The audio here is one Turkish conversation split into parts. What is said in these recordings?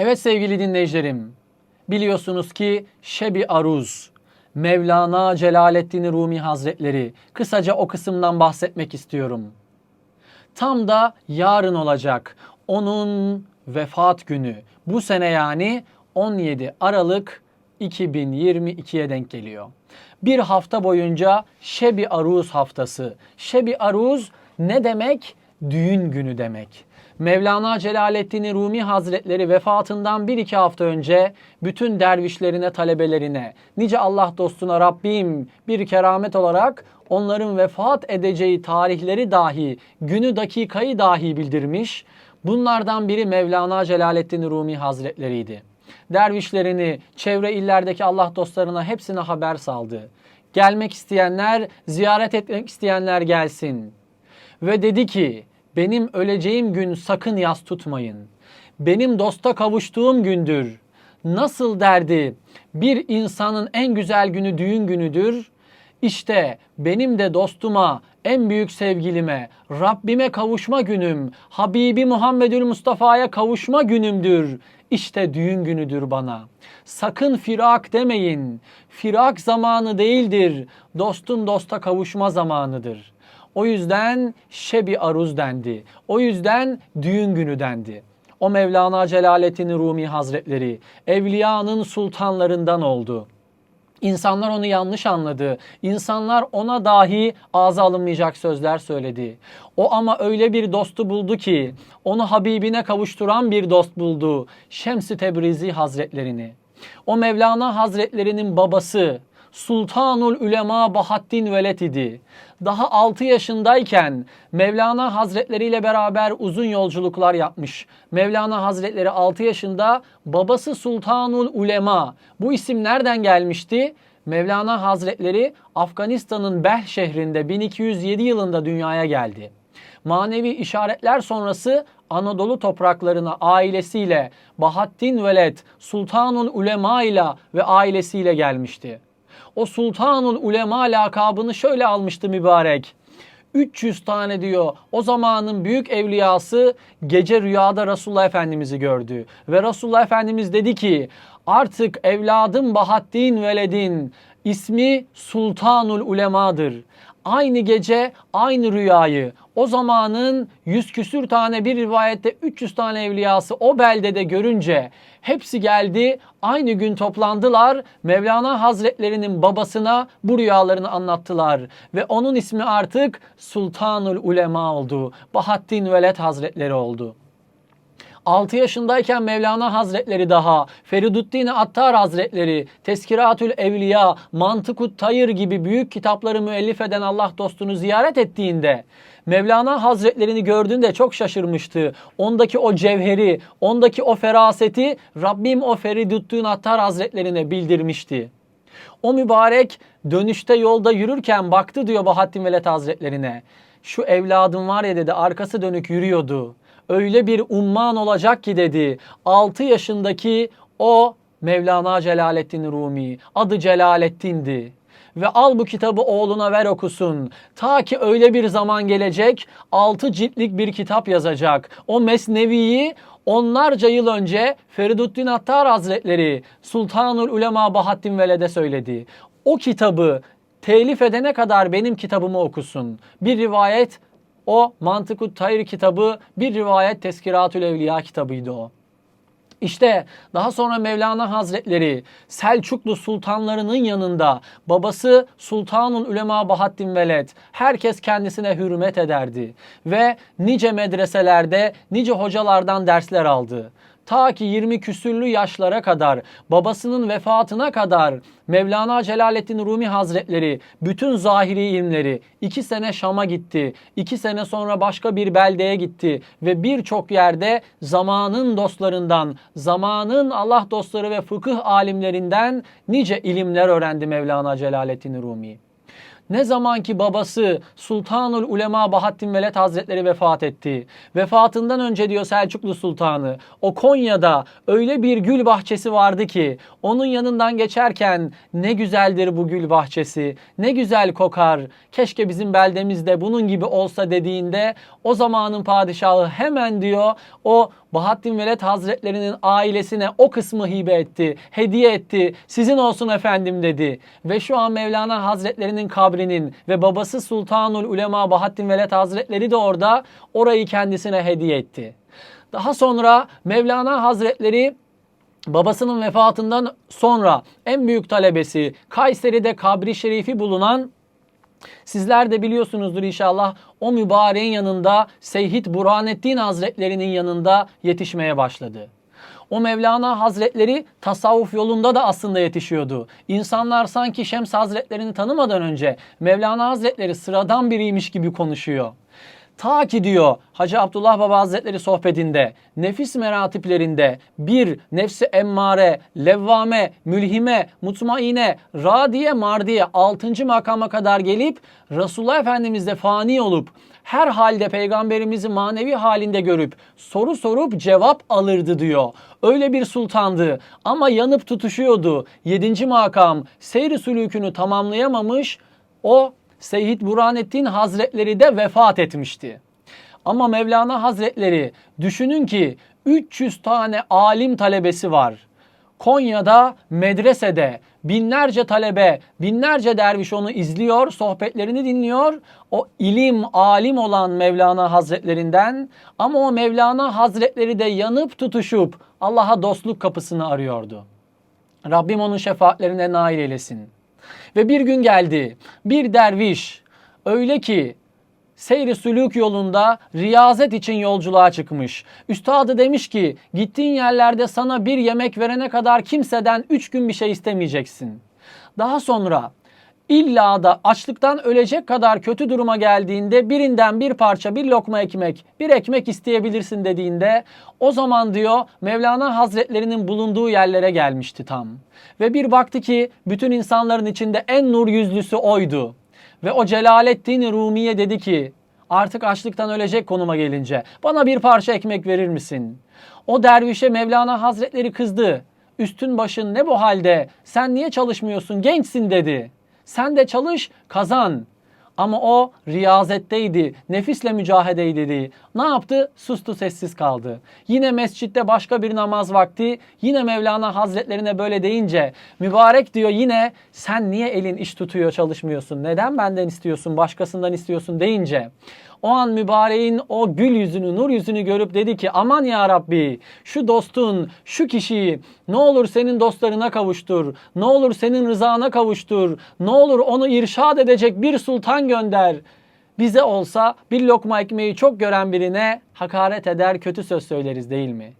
Evet sevgili dinleyicilerim, biliyorsunuz ki Şebi Aruz, Mevlana Celaleddin Rumi Hazretleri, kısaca o kısımdan bahsetmek istiyorum. Tam da yarın olacak onun vefat günü. Bu sene yani 17 Aralık 2022'ye denk geliyor. Bir hafta boyunca Şebi Aruz haftası. Şebi Aruz ne demek? Düğün günü demek. Mevlana Celaleddin Rumi Hazretleri vefatından bir iki hafta önce bütün dervişlerine, talebelerine, nice Allah dostuna Rabbim bir keramet olarak onların vefat edeceği tarihleri dahi, günü dakikayı dahi bildirmiş. Bunlardan biri Mevlana Celaleddin Rumi Hazretleriydi. Dervişlerini, çevre illerdeki Allah dostlarına hepsine haber saldı. Gelmek isteyenler, ziyaret etmek isteyenler gelsin. Ve dedi ki, benim öleceğim gün sakın yas tutmayın. Benim dosta kavuştuğum gündür. Nasıl derdi? Bir insanın en güzel günü düğün günüdür. İşte benim de dostuma, en büyük sevgilime, Rabbime kavuşma günüm, Habibi Muhammedül Mustafa'ya kavuşma günümdür. İşte düğün günüdür bana. Sakın firak demeyin. Firak zamanı değildir. Dostun dosta kavuşma zamanıdır. O yüzden Şebi Aruz dendi. O yüzden düğün günü dendi. O Mevlana Celaleddin Rumi Hazretleri evliyanın sultanlarından oldu. İnsanlar onu yanlış anladı. İnsanlar ona dahi ağza alınmayacak sözler söyledi. O ama öyle bir dostu buldu ki onu Habibine kavuşturan bir dost buldu. Şems-i Tebrizi Hazretlerini. O Mevlana Hazretlerinin babası Sultanul Ulema Bahattin Veled idi. Daha 6 yaşındayken Mevlana Hazretleri ile beraber uzun yolculuklar yapmış. Mevlana Hazretleri 6 yaşında babası Sultanul Ulema. Bu isim nereden gelmişti? Mevlana Hazretleri Afganistan'ın Beh şehrinde 1207 yılında dünyaya geldi. Manevi işaretler sonrası Anadolu topraklarına ailesiyle Bahattin Veled Sultanul Ulema ile ve ailesiyle gelmişti. O Sultanul Ulema lakabını şöyle almıştı mübarek. 300 tane diyor o zamanın büyük evliyası gece rüyada Resulullah Efendimiz'i gördü. Ve Resulullah Efendimiz dedi ki artık evladım Bahattin Veled'in ismi Sultanul Ulema'dır. Aynı gece aynı rüyayı o zamanın yüz küsür tane bir rivayette 300 tane evliyası o beldede görünce hepsi geldi aynı gün toplandılar Mevlana Hazretlerinin babasına bu rüyalarını anlattılar ve onun ismi artık Sultanul Ulema oldu. Bahattin Veled Hazretleri oldu. 6 yaşındayken Mevlana Hazretleri daha, Feriduddin Attar Hazretleri, Teskiratül Evliya, Mantıkut Tayır gibi büyük kitapları müellif eden Allah dostunu ziyaret ettiğinde Mevlana Hazretlerini gördüğünde çok şaşırmıştı. Ondaki o cevheri, ondaki o feraseti Rabbim o Feriduddin Attar Hazretlerine bildirmişti. O mübarek dönüşte yolda yürürken baktı diyor Bahattin Veled Hazretlerine. Şu evladım var ya dedi arkası dönük yürüyordu öyle bir umman olacak ki dedi. 6 yaşındaki o Mevlana Celaleddin Rumi adı Celaleddin'di. Ve al bu kitabı oğluna ver okusun. Ta ki öyle bir zaman gelecek 6 ciltlik bir kitap yazacak. O Mesnevi'yi onlarca yıl önce Feriduddin Attar Hazretleri Sultanul Ulema Bahattin Veled'e söyledi. O kitabı telif edene kadar benim kitabımı okusun. Bir rivayet o Mantıkut Tayr kitabı bir rivayet Teskiratül Evliya kitabıydı o. İşte daha sonra Mevlana Hazretleri Selçuklu sultanlarının yanında babası Sultanul Ulema Bahattin Veled herkes kendisine hürmet ederdi ve nice medreselerde nice hocalardan dersler aldı. Ta ki 20 küsürlü yaşlara kadar babasının vefatına kadar Mevlana Celaleddin Rumi Hazretleri bütün zahiri ilimleri iki sene Şam'a gitti. iki sene sonra başka bir beldeye gitti ve birçok yerde zamanın dostlarından, zamanın Allah dostları ve fıkıh alimlerinden nice ilimler öğrendi Mevlana Celaleddin Rumi. Ne zaman ki babası Sultanul Ulema Bahattin Veled Hazretleri vefat etti. Vefatından önce diyor Selçuklu Sultanı o Konya'da öyle bir gül bahçesi vardı ki onun yanından geçerken ne güzeldir bu gül bahçesi. Ne güzel kokar. Keşke bizim beldemizde bunun gibi olsa dediğinde o zamanın padişahı hemen diyor o Bahattin Veled Hazretlerinin ailesine o kısmı hibe etti, hediye etti. Sizin olsun efendim dedi. Ve şu an Mevlana Hazretlerinin kabrinin ve babası Sultanul Ulema Bahattin Veled Hazretleri de orada orayı kendisine hediye etti. Daha sonra Mevlana Hazretleri babasının vefatından sonra en büyük talebesi Kayseri'de kabri şerifi bulunan Sizler de biliyorsunuzdur inşallah o mübareğin yanında Seyhit Burhanettin Hazretlerinin yanında yetişmeye başladı. O Mevlana Hazretleri tasavvuf yolunda da aslında yetişiyordu. İnsanlar sanki Şems Hazretlerini tanımadan önce Mevlana Hazretleri sıradan biriymiş gibi konuşuyor. Ta ki diyor Hacı Abdullah Baba Hazretleri sohbetinde nefis meratiplerinde bir nefsi emmare, levvame, mülhime, mutmaine, radiye, mardiye 6. makama kadar gelip Resulullah Efendimiz'de fani olup her halde peygamberimizi manevi halinde görüp soru sorup cevap alırdı diyor. Öyle bir sultandı ama yanıp tutuşuyordu. 7. makam seyri sülükünü tamamlayamamış o Seyyid Burhanettin Hazretleri de vefat etmişti. Ama Mevlana Hazretleri düşünün ki 300 tane alim talebesi var. Konya'da medresede binlerce talebe, binlerce derviş onu izliyor, sohbetlerini dinliyor. O ilim, alim olan Mevlana Hazretlerinden ama o Mevlana Hazretleri de yanıp tutuşup Allah'a dostluk kapısını arıyordu. Rabbim onun şefaatlerine nail eylesin. Ve bir gün geldi. Bir derviş öyle ki seyri sülük yolunda riyazet için yolculuğa çıkmış. Üstadı demiş ki gittiğin yerlerde sana bir yemek verene kadar kimseden üç gün bir şey istemeyeceksin. Daha sonra İlla da açlıktan ölecek kadar kötü duruma geldiğinde birinden bir parça, bir lokma ekmek, bir ekmek isteyebilirsin dediğinde o zaman diyor Mevlana Hazretlerinin bulunduğu yerlere gelmişti tam. Ve bir baktı ki bütün insanların içinde en nur yüzlüsü oydu. Ve o Celaleddin Rumiye dedi ki artık açlıktan ölecek konuma gelince bana bir parça ekmek verir misin? O dervişe Mevlana Hazretleri kızdı. Üstün başın ne bu halde? Sen niye çalışmıyorsun? Gençsin dedi. Sen de çalış, kazan. Ama o riyazetteydi, nefisle mücahedeydi. Ne yaptı? Sustu, sessiz kaldı. Yine mescitte başka bir namaz vakti, yine Mevlana Hazretlerine böyle deyince, mübarek diyor yine sen niye elin iş tutuyor çalışmıyorsun? Neden benden istiyorsun, başkasından istiyorsun deyince, o an mübareğin o gül yüzünü, nur yüzünü görüp dedi ki aman ya Rabbi şu dostun, şu kişiyi ne olur senin dostlarına kavuştur. Ne olur senin rızana kavuştur. Ne olur onu irşad edecek bir sultan gönder. Bize olsa bir lokma ekmeği çok gören birine hakaret eder, kötü söz söyleriz değil mi?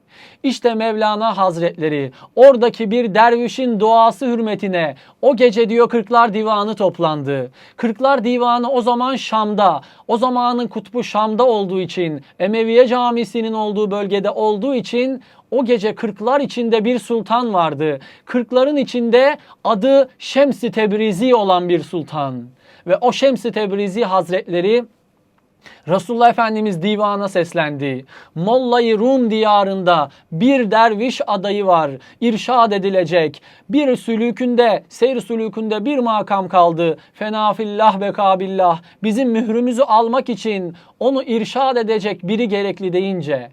İşte Mevlana Hazretleri oradaki bir dervişin duası hürmetine o gece diyor Kırklar Divanı toplandı. Kırklar Divanı o zaman Şam'da, o zamanın kutbu Şam'da olduğu için, Emeviye Camisi'nin olduğu bölgede olduğu için o gece kırklar içinde bir sultan vardı. Kırkların içinde adı Şems-i Tebrizi olan bir sultan. Ve o Şems-i Tebrizi Hazretleri Resulullah Efendimiz divana seslendi. Molla-i Rum diyarında bir derviş adayı var. İrşad edilecek. Bir sülükünde, seyir sülükünde bir makam kaldı. Fenafillah ve kabillah. Bizim mührümüzü almak için onu irşad edecek biri gerekli deyince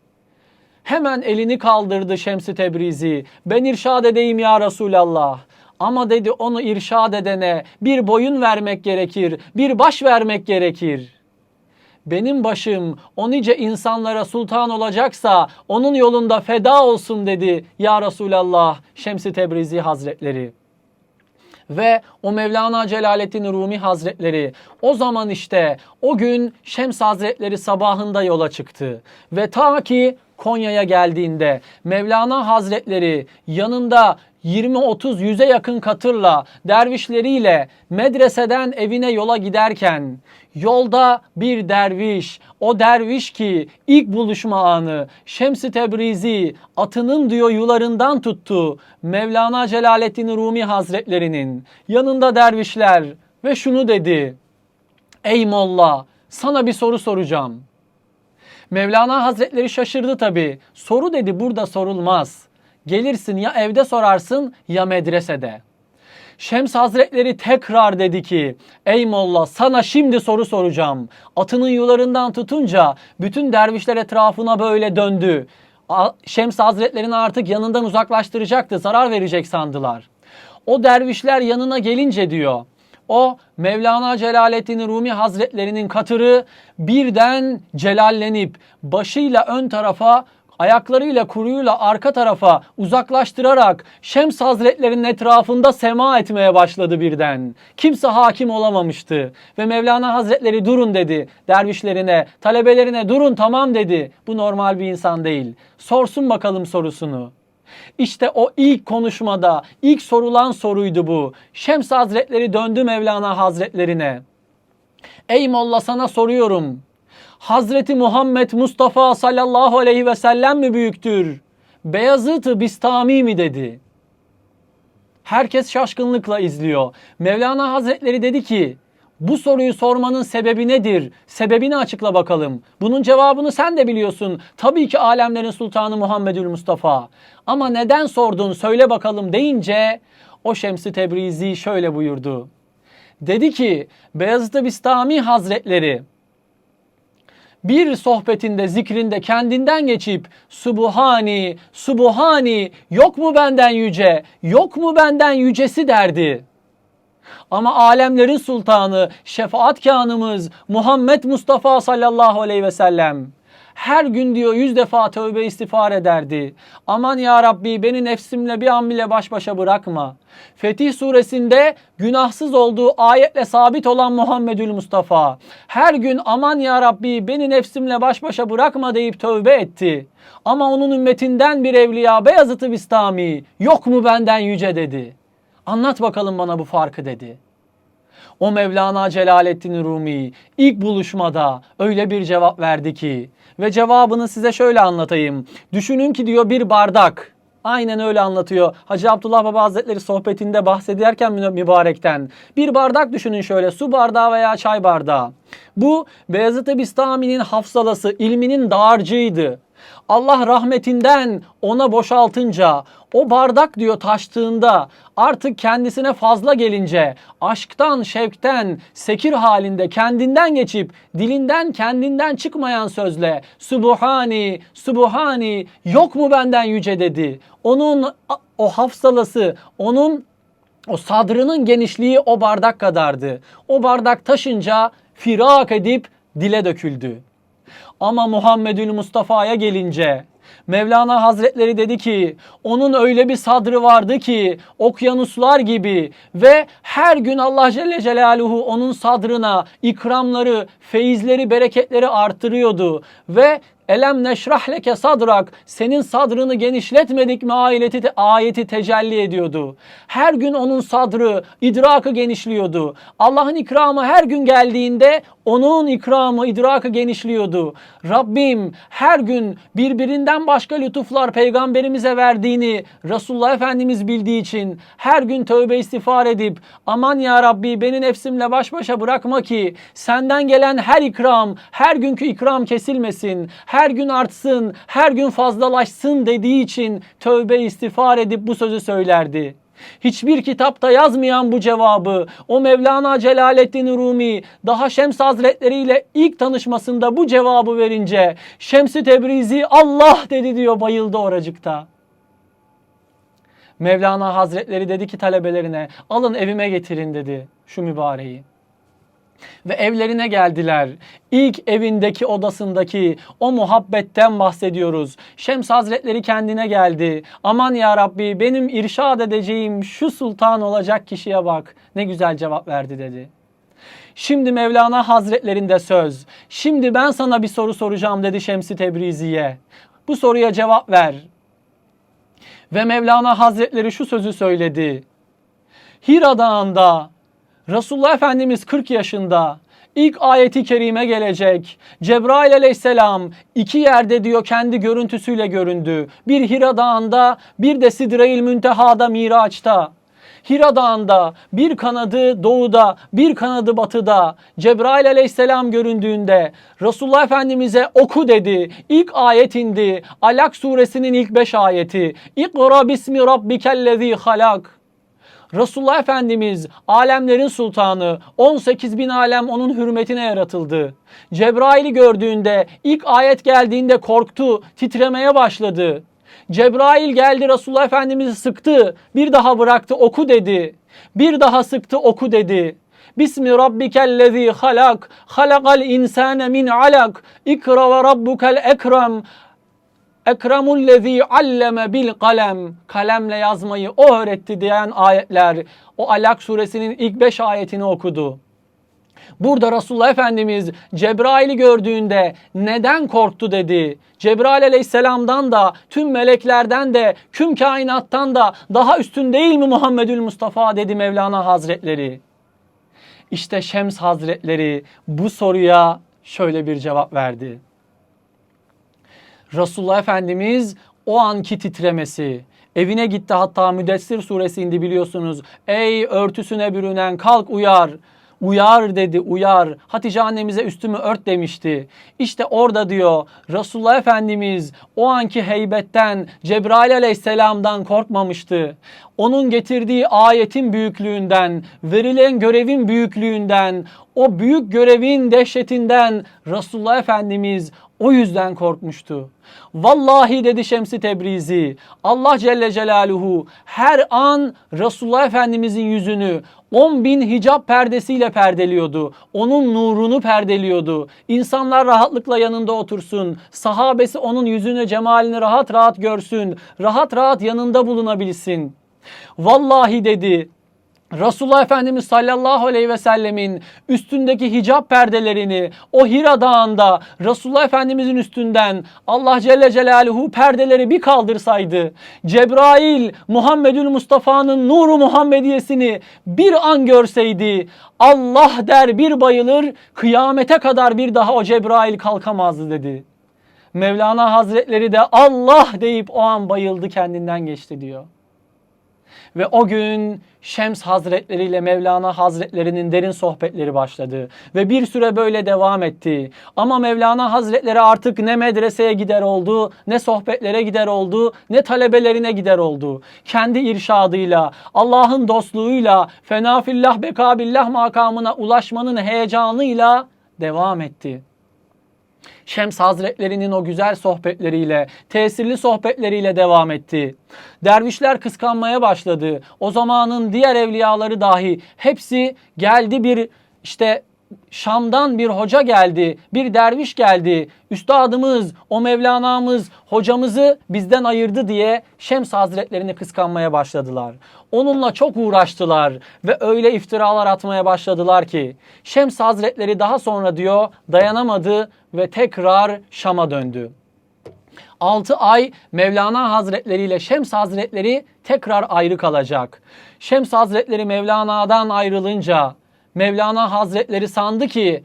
hemen elini kaldırdı Şems-i Tebrizi. Ben irşad edeyim ya Resulallah. Ama dedi onu irşad edene bir boyun vermek gerekir, bir baş vermek gerekir benim başım o nice insanlara sultan olacaksa onun yolunda feda olsun dedi ya Resulallah Şems-i Tebrizi Hazretleri. Ve o Mevlana Celaleddin Rumi Hazretleri o zaman işte o gün Şems Hazretleri sabahında yola çıktı. Ve ta ki Konya'ya geldiğinde Mevlana Hazretleri yanında 20-30 yüze yakın katırla, dervişleriyle medreseden evine yola giderken yolda bir derviş, o derviş ki ilk buluşma anı Şems-i Tebrizi atının diyor yularından tuttu Mevlana Celaleddin Rumi Hazretlerinin yanında dervişler ve şunu dedi. Ey Molla sana bir soru soracağım. Mevlana Hazretleri şaşırdı tabi. Soru dedi burada sorulmaz. Gelirsin ya evde sorarsın ya medresede. Şems Hazretleri tekrar dedi ki Ey Molla sana şimdi soru soracağım. Atının yularından tutunca bütün dervişler etrafına böyle döndü. Şems Hazretlerini artık yanından uzaklaştıracaktı. Zarar verecek sandılar. O dervişler yanına gelince diyor. O Mevlana Celaleddin Rumi Hazretlerinin katırı birden celallenip başıyla ön tarafa ayaklarıyla kuruyla arka tarafa uzaklaştırarak Şems Hazretlerinin etrafında sema etmeye başladı birden. Kimse hakim olamamıştı ve Mevlana Hazretleri durun dedi dervişlerine, talebelerine durun tamam dedi. Bu normal bir insan değil. Sorsun bakalım sorusunu. İşte o ilk konuşmada ilk sorulan soruydu bu. Şems Hazretleri döndü Mevlana Hazretlerine. Ey Molla sana soruyorum. Hazreti Muhammed Mustafa sallallahu aleyhi ve sellem mi büyüktür? Beyazıt-ı Bistami mi dedi. Herkes şaşkınlıkla izliyor. Mevlana Hazretleri dedi ki bu soruyu sormanın sebebi nedir? Sebebini açıkla bakalım. Bunun cevabını sen de biliyorsun. Tabii ki alemlerin sultanı Muhammedül Mustafa. Ama neden sordun söyle bakalım deyince o Şems-i Tebrizi şöyle buyurdu. Dedi ki Beyazıt-ı Bistami Hazretleri bir sohbetinde zikrinde kendinden geçip Subuhani, Subuhani yok mu benden yüce, yok mu benden yücesi derdi. Ama alemlerin sultanı, şefaat kanımız Muhammed Mustafa sallallahu aleyhi ve sellem her gün diyor yüz defa tövbe istiğfar ederdi. Aman ya Rabbi beni nefsimle bir an bile baş başa bırakma. Fetih suresinde günahsız olduğu ayetle sabit olan Muhammedül Mustafa her gün aman ya Rabbi beni nefsimle baş başa bırakma deyip tövbe etti. Ama onun ümmetinden bir evliya Beyazıt-ı Bistami yok mu benden yüce dedi. Anlat bakalım bana bu farkı dedi. O Mevlana Celaleddin Rumi ilk buluşmada öyle bir cevap verdi ki ve cevabını size şöyle anlatayım. Düşünün ki diyor bir bardak. Aynen öyle anlatıyor. Hacı Abdullah Baba Hazretleri sohbetinde bahsederken mü- mübarekten. Bir bardak düşünün şöyle su bardağı veya çay bardağı. Bu Beyazıt-ı hafsalası, ilminin dağarcığıydı. Allah rahmetinden ona boşaltınca o bardak diyor taştığında artık kendisine fazla gelince aşktan şevkten sekir halinde kendinden geçip dilinden kendinden çıkmayan sözle Subuhani Subuhani yok mu benden yüce dedi. Onun o hafsalası onun o sadrının genişliği o bardak kadardı. O bardak taşınca firak edip dile döküldü. Ama Muhammedül Mustafa'ya gelince Mevlana Hazretleri dedi ki onun öyle bir sadrı vardı ki okyanuslar gibi ve her gün Allah Celle Celaluhu onun sadrına ikramları, feyizleri, bereketleri artırıyordu ve Elem neşrah leke sadrak senin sadrını genişletmedik mi ayeti, ayeti tecelli ediyordu. Her gün onun sadrı, idrakı genişliyordu. Allah'ın ikramı her gün geldiğinde onun ikramı, idrakı genişliyordu. Rabbim her gün birbirinden başka lütuflar peygamberimize verdiğini Resulullah Efendimiz bildiği için her gün tövbe istiğfar edip aman ya Rabbi beni nefsimle baş başa bırakma ki senden gelen her ikram, her günkü ikram kesilmesin, her gün artsın, her gün fazlalaşsın dediği için tövbe istiğfar edip bu sözü söylerdi. Hiçbir kitapta yazmayan bu cevabı o Mevlana Celaleddin Rumi daha Şems Hazretleri ile ilk tanışmasında bu cevabı verince Şems-i Tebrizi Allah dedi diyor bayıldı oracıkta. Mevlana Hazretleri dedi ki talebelerine alın evime getirin dedi şu mübareği. Ve evlerine geldiler. İlk evindeki odasındaki o muhabbetten bahsediyoruz. Şems Hazretleri kendine geldi. Aman ya Rabbi benim irşad edeceğim şu sultan olacak kişiye bak. Ne güzel cevap verdi dedi. Şimdi Mevlana Hazretlerinde söz. Şimdi ben sana bir soru soracağım dedi Şems-i Tebrizi'ye. Bu soruya cevap ver. Ve Mevlana Hazretleri şu sözü söyledi. Hira Dağı'nda Resulullah Efendimiz 40 yaşında ilk ayeti kerime gelecek. Cebrail aleyhisselam iki yerde diyor kendi görüntüsüyle göründü. Bir Hira Dağı'nda bir de Sidre-i Münteha'da Miraç'ta. Hira Dağı'nda bir kanadı doğuda bir kanadı batıda Cebrail aleyhisselam göründüğünde Resulullah Efendimiz'e oku dedi. İlk ayet indi. Alak suresinin ilk beş ayeti. İkra bismi rabbikellezi halak. Resulullah Efendimiz alemlerin sultanı 18 bin alem onun hürmetine yaratıldı. Cebrail'i gördüğünde ilk ayet geldiğinde korktu, titremeye başladı. Cebrail geldi Resulullah Efendimiz'i sıktı. Bir daha bıraktı oku dedi. Bir daha sıktı oku dedi. Bismi rabbikellezi halak. Halakal insane min alak. İkra ve rabbukel ekrem. Ekremullezî alleme bil kalem. Kalemle yazmayı o öğretti diyen ayetler. O Alak suresinin ilk beş ayetini okudu. Burada Resulullah Efendimiz Cebrail'i gördüğünde neden korktu dedi. Cebrail aleyhisselamdan da tüm meleklerden de tüm kainattan da daha üstün değil mi Muhammedül Mustafa dedi Mevlana Hazretleri. İşte Şems Hazretleri bu soruya şöyle bir cevap verdi. Resulullah Efendimiz o anki titremesi, evine gitti hatta Müdessir suresi indi biliyorsunuz. Ey örtüsüne bürünen kalk uyar. Uyar dedi uyar. Hatice annemize üstümü ört demişti. İşte orada diyor Resulullah Efendimiz o anki heybetten Cebrail aleyhisselamdan korkmamıştı. Onun getirdiği ayetin büyüklüğünden, verilen görevin büyüklüğünden, o büyük görevin dehşetinden Resulullah Efendimiz o yüzden korkmuştu. Vallahi dedi Şemsi Tebrizi Allah Celle Celaluhu her an Resulullah Efendimizin yüzünü 10 bin hicap perdesiyle perdeliyordu. Onun nurunu perdeliyordu. İnsanlar rahatlıkla yanında otursun. Sahabesi onun yüzünü cemalini rahat rahat görsün. Rahat rahat yanında bulunabilsin. Vallahi dedi Resulullah Efendimiz sallallahu aleyhi ve sellemin üstündeki hicap perdelerini o Hira Dağı'nda Resulullah Efendimizin üstünden Allah Celle Celaluhu perdeleri bir kaldırsaydı Cebrail Muhammedül Mustafa'nın nuru Muhammediyesini bir an görseydi Allah der bir bayılır kıyamete kadar bir daha o Cebrail kalkamazdı dedi. Mevlana Hazretleri de Allah deyip o an bayıldı kendinden geçti diyor. Ve o gün Şems Hazretleri ile Mevlana Hazretlerinin derin sohbetleri başladı. Ve bir süre böyle devam etti. Ama Mevlana Hazretleri artık ne medreseye gider oldu, ne sohbetlere gider oldu, ne talebelerine gider oldu. Kendi irşadıyla, Allah'ın dostluğuyla, fenafillah bekabillah makamına ulaşmanın heyecanıyla devam etti. Şems Hazretlerinin o güzel sohbetleriyle, tesirli sohbetleriyle devam etti. Dervişler kıskanmaya başladı. O zamanın diğer evliyaları dahi hepsi geldi bir işte Şam'dan bir hoca geldi, bir derviş geldi. Üstadımız, o Mevlana'mız, hocamızı bizden ayırdı diye Şems Hazretlerini kıskanmaya başladılar. Onunla çok uğraştılar ve öyle iftiralar atmaya başladılar ki Şems Hazretleri daha sonra diyor dayanamadı ve tekrar Şam'a döndü. 6 ay Mevlana Hazretleri ile Şems Hazretleri tekrar ayrı kalacak. Şems Hazretleri Mevlana'dan ayrılınca Mevlana Hazretleri sandı ki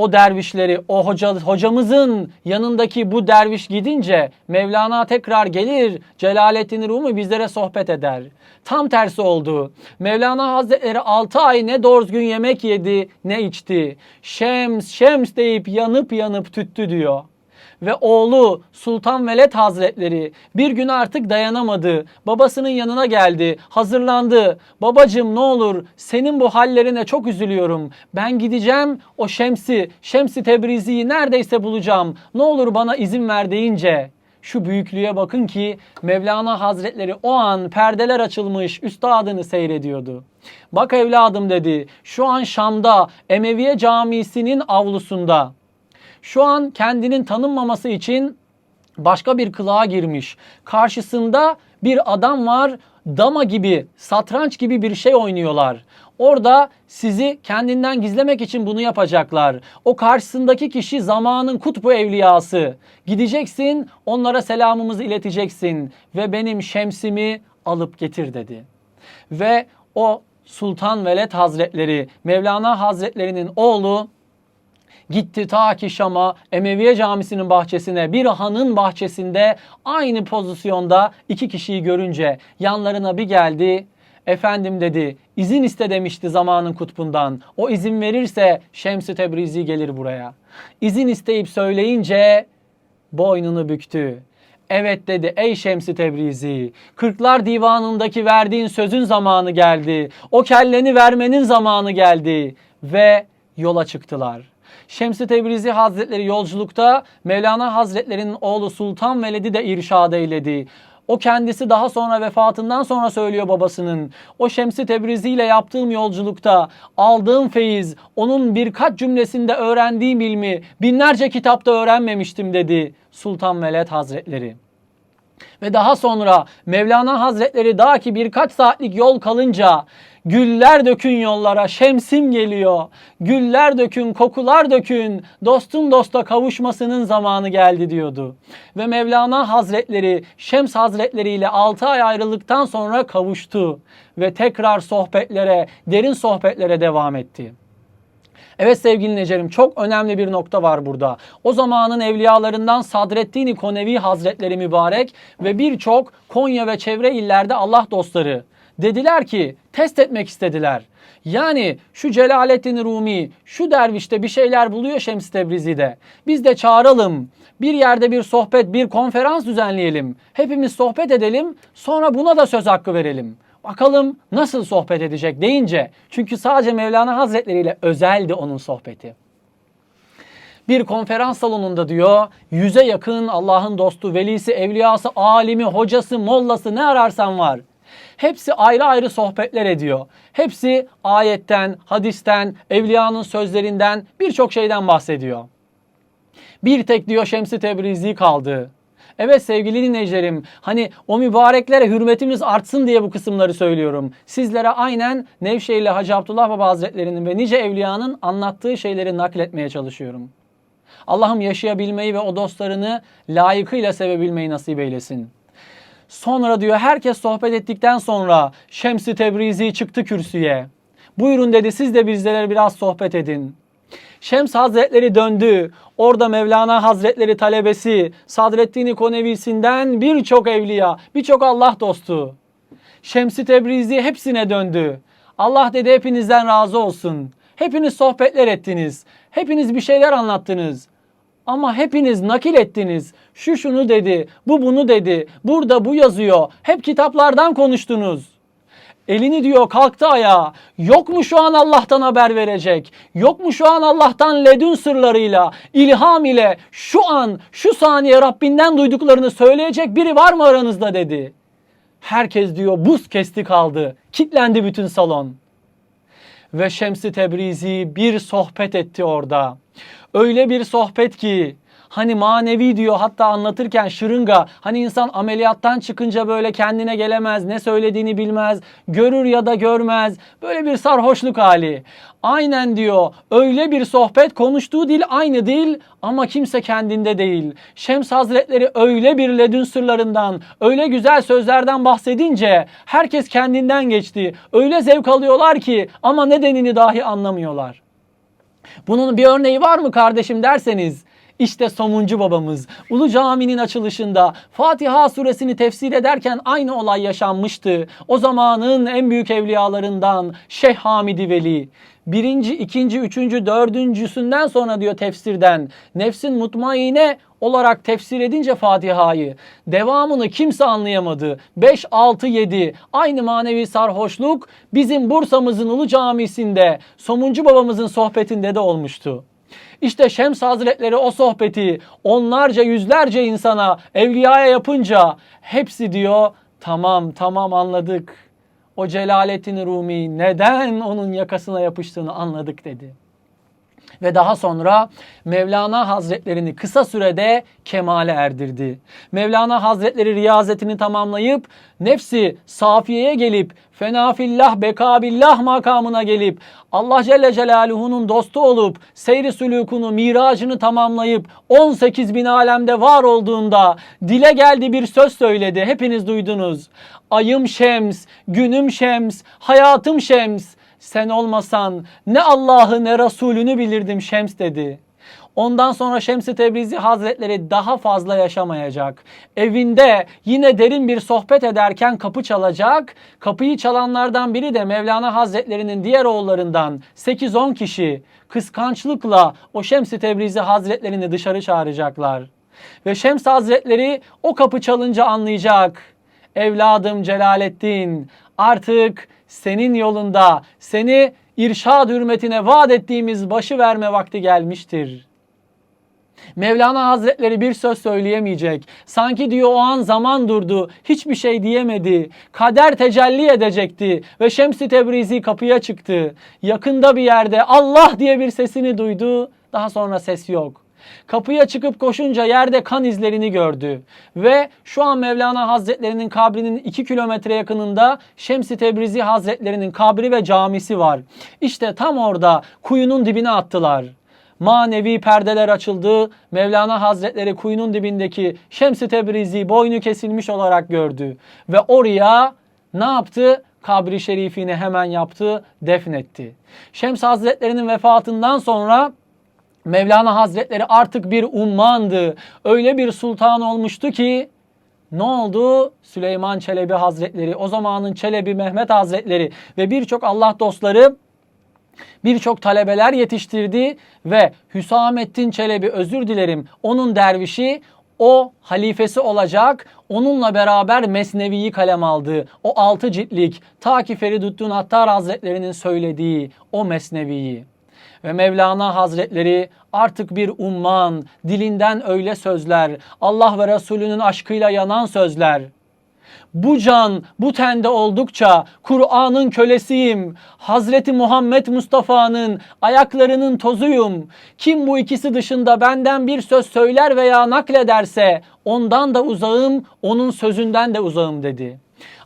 o dervişleri, o hoca, hocamızın yanındaki bu derviş gidince Mevlana tekrar gelir, Celaleddin Rumi bizlere sohbet eder. Tam tersi oldu. Mevlana Hazretleri 6 ay ne doğru gün yemek yedi ne içti. Şems, şems deyip yanıp yanıp tüttü diyor ve oğlu Sultan Veled Hazretleri bir gün artık dayanamadı. Babasının yanına geldi, hazırlandı. Babacım ne olur senin bu hallerine çok üzülüyorum. Ben gideceğim o Şems'i, Şems'i Tebrizi'yi neredeyse bulacağım. Ne olur bana izin ver deyince şu büyüklüğe bakın ki Mevlana Hazretleri o an perdeler açılmış üstadını seyrediyordu. Bak evladım dedi şu an Şam'da Emeviye Camisi'nin avlusunda şu an kendinin tanınmaması için başka bir kılığa girmiş. Karşısında bir adam var. Dama gibi, satranç gibi bir şey oynuyorlar. Orada sizi kendinden gizlemek için bunu yapacaklar. O karşısındaki kişi zamanın kutbu evliyası. Gideceksin, onlara selamımızı ileteceksin ve benim şemsimi alıp getir dedi. Ve o Sultan Veled Hazretleri, Mevlana Hazretlerinin oğlu Gitti ta ki Şam'a Emeviye Camisi'nin bahçesine bir hanın bahçesinde aynı pozisyonda iki kişiyi görünce yanlarına bir geldi. Efendim dedi izin iste demişti zamanın kutbundan. O izin verirse Şems-i Tebrizi gelir buraya. İzin isteyip söyleyince boynunu büktü. Evet dedi ey Şems-i Tebrizi. Kırklar divanındaki verdiğin sözün zamanı geldi. O kelleni vermenin zamanı geldi. Ve yola çıktılar. Şems-i Tebrizi Hazretleri yolculukta Mevlana Hazretlerinin oğlu Sultan Veledi de irşad eyledi. O kendisi daha sonra vefatından sonra söylüyor babasının. O Şems-i Tebrizi ile yaptığım yolculukta aldığım feyiz, onun birkaç cümlesinde öğrendiğim ilmi binlerce kitapta öğrenmemiştim dedi Sultan Veled Hazretleri. Ve daha sonra Mevlana Hazretleri daha ki birkaç saatlik yol kalınca güller dökün yollara şemsim geliyor. Güller dökün, kokular dökün. Dostun dosta kavuşmasının zamanı geldi diyordu. Ve Mevlana Hazretleri Şems Hazretleri ile 6 ay ayrılıktan sonra kavuştu ve tekrar sohbetlere, derin sohbetlere devam etti. Evet sevgili Necer'im çok önemli bir nokta var burada. O zamanın evliyalarından Sadreddin Konevi Hazretleri mübarek ve birçok Konya ve çevre illerde Allah dostları dediler ki test etmek istediler. Yani şu Celaleddin Rumi, şu dervişte bir şeyler buluyor Şems Tebrizi'de. Biz de çağıralım. Bir yerde bir sohbet, bir konferans düzenleyelim. Hepimiz sohbet edelim. Sonra buna da söz hakkı verelim. Bakalım nasıl sohbet edecek deyince. Çünkü sadece Mevlana Hazretleri ile özeldi onun sohbeti. Bir konferans salonunda diyor yüze yakın Allah'ın dostu, velisi, evliyası, alimi, hocası, mollası ne ararsan var. Hepsi ayrı ayrı sohbetler ediyor. Hepsi ayetten, hadisten, evliyanın sözlerinden birçok şeyden bahsediyor. Bir tek diyor Şems-i Tebrizi kaldı. Evet sevgili dinleyicilerim hani o mübareklere hürmetimiz artsın diye bu kısımları söylüyorum. Sizlere aynen Nevşehirli Hacı Abdullah Baba Hazretlerinin ve nice evliyanın anlattığı şeyleri nakletmeye çalışıyorum. Allah'ım yaşayabilmeyi ve o dostlarını layıkıyla sevebilmeyi nasip eylesin. Sonra diyor herkes sohbet ettikten sonra Şems-i Tebrizi çıktı kürsüye. Buyurun dedi siz de bizlere biraz sohbet edin. Şems Hazretleri döndü. Orada Mevlana Hazretleri talebesi Sadreddin Konevi'sinden birçok evliya, birçok Allah dostu. Şems-i Tebrizi hepsine döndü. Allah dedi hepinizden razı olsun. Hepiniz sohbetler ettiniz. Hepiniz bir şeyler anlattınız. Ama hepiniz nakil ettiniz. Şu şunu dedi, bu bunu dedi. Burada bu yazıyor. Hep kitaplardan konuştunuz. Elini diyor kalktı ayağa. Yok mu şu an Allah'tan haber verecek? Yok mu şu an Allah'tan ledün sırlarıyla, ilham ile şu an, şu saniye Rabbinden duyduklarını söyleyecek biri var mı aranızda dedi. Herkes diyor buz kesti kaldı. Kitlendi bütün salon. Ve Şems-i Tebrizi bir sohbet etti orada. Öyle bir sohbet ki Hani manevi diyor hatta anlatırken şırınga hani insan ameliyattan çıkınca böyle kendine gelemez ne söylediğini bilmez görür ya da görmez böyle bir sarhoşluk hali. Aynen diyor öyle bir sohbet konuştuğu dil aynı dil ama kimse kendinde değil. Şems Hazretleri öyle bir ledün sırlarından öyle güzel sözlerden bahsedince herkes kendinden geçti. Öyle zevk alıyorlar ki ama nedenini dahi anlamıyorlar. Bunun bir örneği var mı kardeşim derseniz işte Somuncu babamız Ulu Cami'nin açılışında Fatiha suresini tefsir ederken aynı olay yaşanmıştı. O zamanın en büyük evliyalarından Şeyh Hamidi Veli. Birinci, ikinci, üçüncü, dördüncüsünden sonra diyor tefsirden nefsin mutmaine olarak tefsir edince Fatiha'yı devamını kimse anlayamadı. 5, 6, 7 aynı manevi sarhoşluk bizim Bursa'mızın Ulu Camisi'nde Somuncu babamızın sohbetinde de olmuştu. İşte Şems Hazretleri o sohbeti onlarca yüzlerce insana evliyaya yapınca hepsi diyor tamam tamam anladık. O Celaleddin Rumi neden onun yakasına yapıştığını anladık dedi. Ve daha sonra Mevlana Hazretlerini kısa sürede kemale erdirdi. Mevlana Hazretleri riyazetini tamamlayıp nefsi safiyeye gelip fenafillah bekabillah makamına gelip Allah Celle Celaluhu'nun dostu olup seyri sülükunu miracını tamamlayıp 18 bin alemde var olduğunda dile geldi bir söz söyledi. Hepiniz duydunuz. Ayım şems, günüm şems, hayatım şems. Sen olmasan ne Allah'ı ne Resulünü bilirdim Şems dedi. Ondan sonra Şems-i Tebrizi Hazretleri daha fazla yaşamayacak. Evinde yine derin bir sohbet ederken kapı çalacak. Kapıyı çalanlardan biri de Mevlana Hazretlerinin diğer oğullarından 8-10 kişi kıskançlıkla o Şems-i Tebrizi Hazretlerini dışarı çağıracaklar. Ve Şems Hazretleri o kapı çalınca anlayacak. Evladım Celalettin artık senin yolunda seni irşad hürmetine vaat ettiğimiz başı verme vakti gelmiştir. Mevlana Hazretleri bir söz söyleyemeyecek. Sanki diyor o an zaman durdu. Hiçbir şey diyemedi. Kader tecelli edecekti ve Şems-i Tebrizi kapıya çıktı. Yakında bir yerde Allah diye bir sesini duydu. Daha sonra ses yok. Kapıya çıkıp koşunca yerde kan izlerini gördü. Ve şu an Mevlana Hazretlerinin kabrinin 2 kilometre yakınında Şems-i Tebrizi Hazretlerinin kabri ve camisi var. İşte tam orada kuyunun dibine attılar manevi perdeler açıldı. Mevlana Hazretleri kuyunun dibindeki Şems-i Tebrizi boynu kesilmiş olarak gördü. Ve oraya ne yaptı? Kabri şerifini hemen yaptı, defnetti. Şems Hazretlerinin vefatından sonra Mevlana Hazretleri artık bir ummandı. Öyle bir sultan olmuştu ki ne oldu? Süleyman Çelebi Hazretleri, o zamanın Çelebi Mehmet Hazretleri ve birçok Allah dostları birçok talebeler yetiştirdi ve Hüsamettin Çelebi özür dilerim onun dervişi o halifesi olacak. Onunla beraber Mesnevi'yi kalem aldı. O altı ciltlik ta ki Feridüddin Attar Hazretlerinin söylediği o Mesnevi'yi. Ve Mevlana Hazretleri artık bir umman, dilinden öyle sözler, Allah ve Resulünün aşkıyla yanan sözler. Bu can bu tende oldukça Kur'an'ın kölesiyim. Hazreti Muhammed Mustafa'nın ayaklarının tozuyum. Kim bu ikisi dışında benden bir söz söyler veya naklederse ondan da uzağım, onun sözünden de uzağım dedi.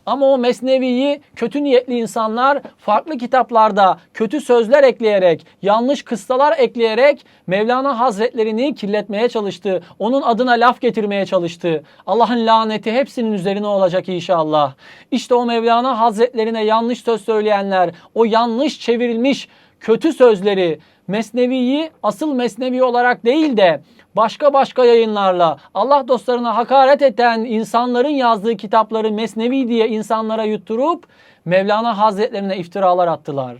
Ama o Mesnevi'yi kötü niyetli insanlar farklı kitaplarda kötü sözler ekleyerek, yanlış kıssalar ekleyerek Mevlana Hazretlerini kirletmeye çalıştı. Onun adına laf getirmeye çalıştı. Allah'ın laneti hepsinin üzerine olacak inşallah. İşte o Mevlana Hazretlerine yanlış söz söyleyenler, o yanlış çevrilmiş kötü sözleri Mesnevi'yi asıl Mesnevi olarak değil de başka başka yayınlarla Allah dostlarına hakaret eden insanların yazdığı kitapları Mesnevi diye insanlara yutturup Mevlana Hazretlerine iftiralar attılar.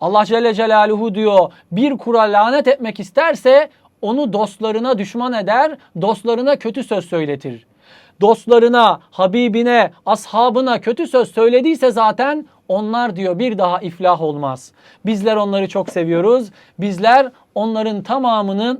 Allah Celle Celaluhu diyor bir kura lanet etmek isterse onu dostlarına düşman eder, dostlarına kötü söz söyletir. Dostlarına, Habibine, ashabına kötü söz söylediyse zaten onlar diyor bir daha iflah olmaz. Bizler onları çok seviyoruz. Bizler onların tamamını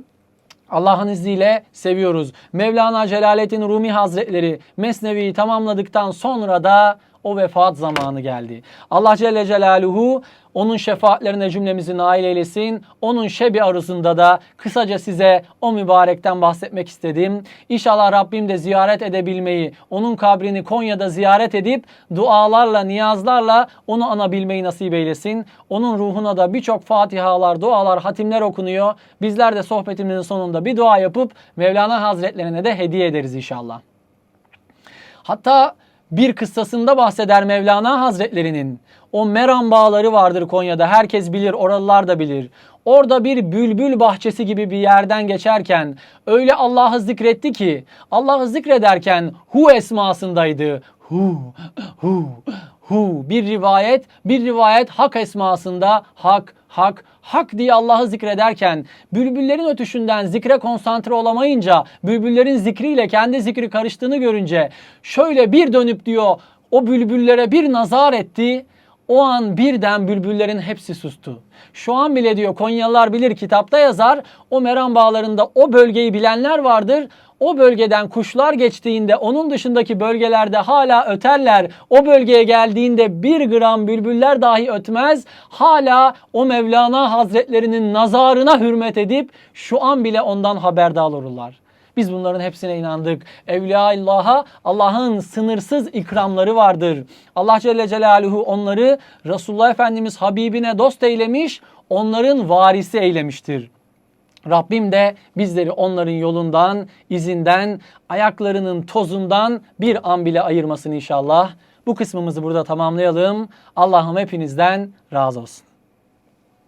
Allah'ın izniyle seviyoruz. Mevlana Celaleddin Rumi Hazretleri Mesnevi'yi tamamladıktan sonra da o vefat zamanı geldi. Allah Celle Celaluhu onun şefaatlerine cümlemizi nail eylesin. Onun şebi arasında da kısaca size o mübarekten bahsetmek istedim. İnşallah Rabbim de ziyaret edebilmeyi, onun kabrini Konya'da ziyaret edip dualarla, niyazlarla onu anabilmeyi nasip eylesin. Onun ruhuna da birçok fatihalar, dualar, hatimler okunuyor. Bizler de sohbetimizin sonunda bir dua yapıp Mevlana Hazretlerine de hediye ederiz inşallah. Hatta bir kıssasında bahseder Mevlana Hazretlerinin. O Meram bağları vardır Konya'da. Herkes bilir, oralılar da bilir. Orada bir bülbül bahçesi gibi bir yerden geçerken öyle Allah'ı zikretti ki Allah'ı zikrederken hu esmasındaydı. Hu, hu, hu. Bir rivayet, bir rivayet hak esmasında hak, hak, hak diye Allah'ı zikrederken bülbüllerin ötüşünden zikre konsantre olamayınca bülbüllerin zikriyle kendi zikri karıştığını görünce şöyle bir dönüp diyor o bülbüllere bir nazar etti. O an birden bülbüllerin hepsi sustu. Şu an bile diyor Konyalılar bilir kitapta yazar. O Meram bağlarında o bölgeyi bilenler vardır. O bölgeden kuşlar geçtiğinde onun dışındaki bölgelerde hala öterler. O bölgeye geldiğinde bir gram bülbüller dahi ötmez. Hala o Mevlana Hazretlerinin nazarına hürmet edip şu an bile ondan haberdar olurlar. Biz bunların hepsine inandık. Evliyaullah'a Allah'ın sınırsız ikramları vardır. Allah Celle Celaluhu onları Resulullah Efendimiz Habibine dost eylemiş, onların varisi eylemiştir. Rabbim de bizleri onların yolundan, izinden, ayaklarının tozundan bir an bile ayırmasın inşallah. Bu kısmımızı burada tamamlayalım. Allah'ım hepinizden razı olsun.